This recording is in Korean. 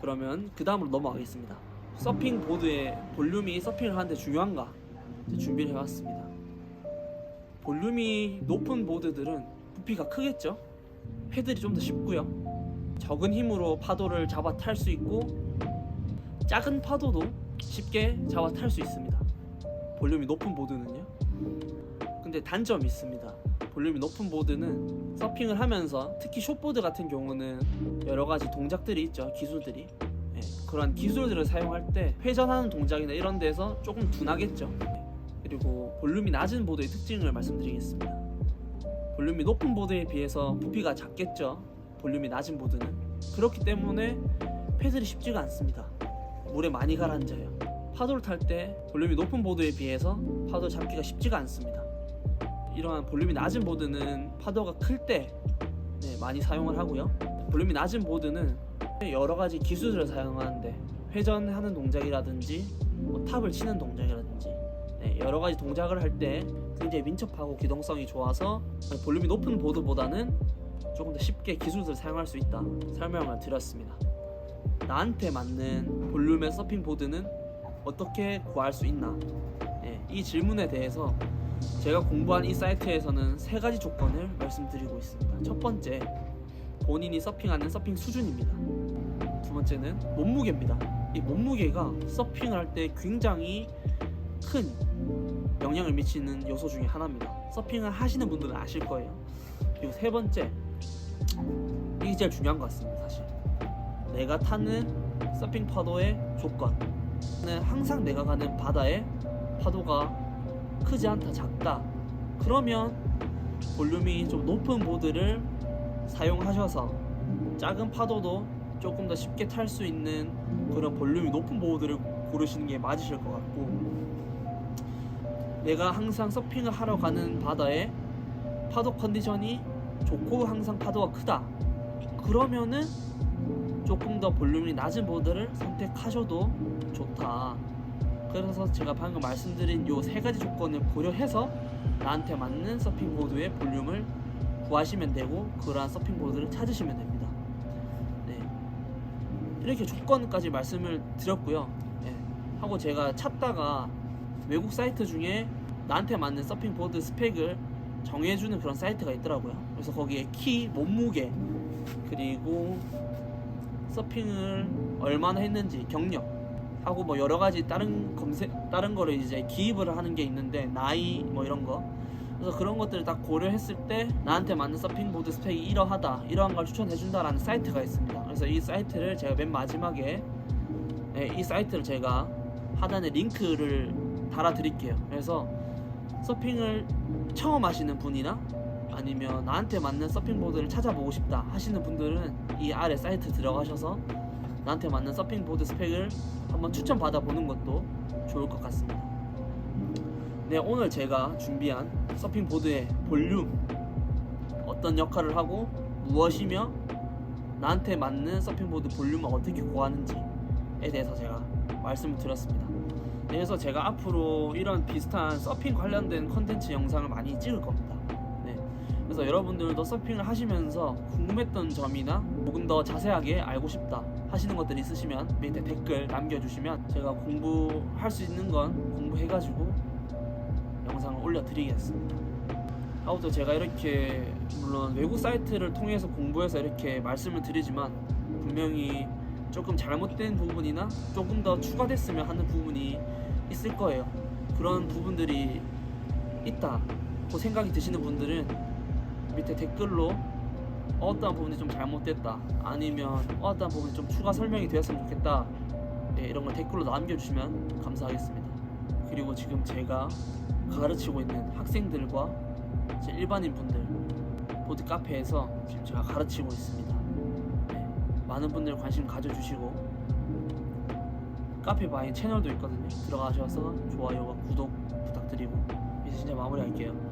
그러면 그 다음으로 넘어가겠습니다. 서핑 보드의 볼륨이 서핑을 하는데 중요한가? 준비를 해왔습니다. 볼륨이 높은 보드들은 부피가 크겠죠? 패들이 좀 더 쉽고요. 적은 힘으로 파도를 잡아 탈 수 있고 작은 파도도 쉽게 잡아 탈 수 있습니다. 볼륨이 높은 보드는요. 근데 단점이 있습니다. 볼륨이 높은 보드는 서핑을 하면서 특히 숏보드 같은 경우는 여러 가지 동작들이 있죠. 기술들이. 예, 그런 기술들을 사용할 때 회전하는 동작이나 이런 데서 조금 둔하겠죠. 예, 그리고 볼륨이 낮은 보드의 특징을 말씀드리겠습니다. 볼륨이 높은 보드에 비해서 부피가 작겠죠. 볼륨이 낮은 보드는 그렇기 때문에 패들이 쉽지가 않습니다. 물에 많이 가라앉아요. 파도를 탈 때 볼륨이 높은 보드에 비해서 파도 잡기가 쉽지가 않습니다. 이러한 볼륨이 낮은 보드는 파도가 클때 네, 많이 사용을 하고요. 볼륨이 낮은 보드는 여러 가지 기술을 사용하는데 회전하는 동작이라든지 뭐 탑을 치는 동작이라든지 네, 여러 가지 동작을 할 때 굉장히 민첩하고 기동성이 좋아서 볼륨이 높은 보드보다는 조금 더 쉽게 기술들을 사용할 수 있다 설명을 드렸습니다. 나한테 맞는 볼륨의 서핑 보드는 어떻게 구할 수 있나? 네, 이 질문에 대해서 제가 공부한 이 사이트에서는 세 가지 조건을 말씀드리고 있습니다. 첫 번째, 본인이 서핑하는 서핑 수준입니다. 두 번째는 몸무게입니다. 이 몸무게가 서핑을 할 때 굉장히 큰 영향을 미치는 요소 중에 하나입니다. 서핑을 하시는 분들은 아실 거예요. 그리고 세 번째, 이게 제일 중요한 것 같습니다. 사실 내가 타는 서핑 파도의 조건은 항상 내가 가는 바다의 파도가 크지 않다 작다. 그러면 볼륨이 좀 높은 보드를 사용하셔서 작은 파도도 조금 더 쉽게 탈 수 있는 그런 볼륨이 높은 보드를 고르시는 게 맞으실 것 같고 내가 항상 서핑을 하러 가는 바다에 파도 컨디션이 좋고 항상 파도가 크다. 그러면은 조금 더 볼륨이 낮은 보드를 선택하셔도 좋다 그래서 제가 방금 말씀드린 요 세 가지 조건을 고려해서 나한테 맞는 서핑 보드의 볼륨을 구하시면 되고 그러한 서핑 보드를 찾으시면 됩니다. 네. 이렇게 조건까지 말씀을 드렸고요. 네. 하고 제가 찾다가 외국 사이트 중에 나한테 맞는 서핑 보드 스펙을 정해주는 그런 사이트가 있더라고요. 그래서 거기에 키, 몸무게, 그리고 서핑을 얼마나 했는지 경력 하고 뭐 여러 가지 다른 검색 다른 거를 이제 기입을 하는 게 있는데 나이 뭐 이런 거. 그래서 그런 것들을 딱 고려했을 때 나한테 맞는 서핑보드 스펙이 이러하다 이러한 걸 추천해 준다라는 사이트가 있습니다. 그래서 이 사이트를 제가 맨 마지막에 네, 이 사이트를 제가 하단에 링크를 달아 드릴게요. 그래서 서핑을 처음 하시는 분이나 아니면 나한테 맞는 서핑보드를 찾아보고 싶다 하시는 분들은 이 아래 사이트 들어가셔서 나한테 맞는 서핑보드 스펙을 한번 추천 받아보는 것도 좋을 것 같습니다. 네, 오늘 제가 준비한 서핑 보드의 볼륨 어떤 역할을 하고 무엇이며 나한테 맞는 서핑 보드 볼륨을 어떻게 구하는지에 대해서 제가 말씀을 드렸습니다. 네, 그래서 제가 앞으로 이런 비슷한 서핑 관련된 컨텐츠 영상을 많이 찍을 겁니다. 네, 그래서 여러분들도 서핑을 하시면서 궁금했던 점이나 조금 더 자세하게 알고 싶다 하시는 것들이 있으시면 밑에 댓글 남겨주시면 제가 공부할 수 있는 건 공부해가지고 영상을 올려드리겠습니다. 아무튼 제가 이렇게 물론 외국 사이트를 통해서 공부해서 이렇게 말씀을 드리지만 분명히 조금 잘못된 부분이나 조금 더 추가됐으면 하는 부분이 있을 거예요. 그런 부분들이 있다고 생각이 드시는 분들은 밑에 댓글로 어떠한 부분이 좀 잘못됐다 아니면 어떠한 부분이 좀 추가 설명이 되었으면 좋겠다 네, 이런 걸 댓글로 남겨주시면 감사하겠습니다. 그리고 지금 제가 가르치고 있는 학생들과 일반인 분들 보드 카페에서 지금 제가 가르치고 있습니다. 네, 많은 분들 관심 가져주시고 카페 바인 채널도 있거든요. 들어가셔서 좋아요와 구독 부탁드리고 이제 진짜 마무리할게요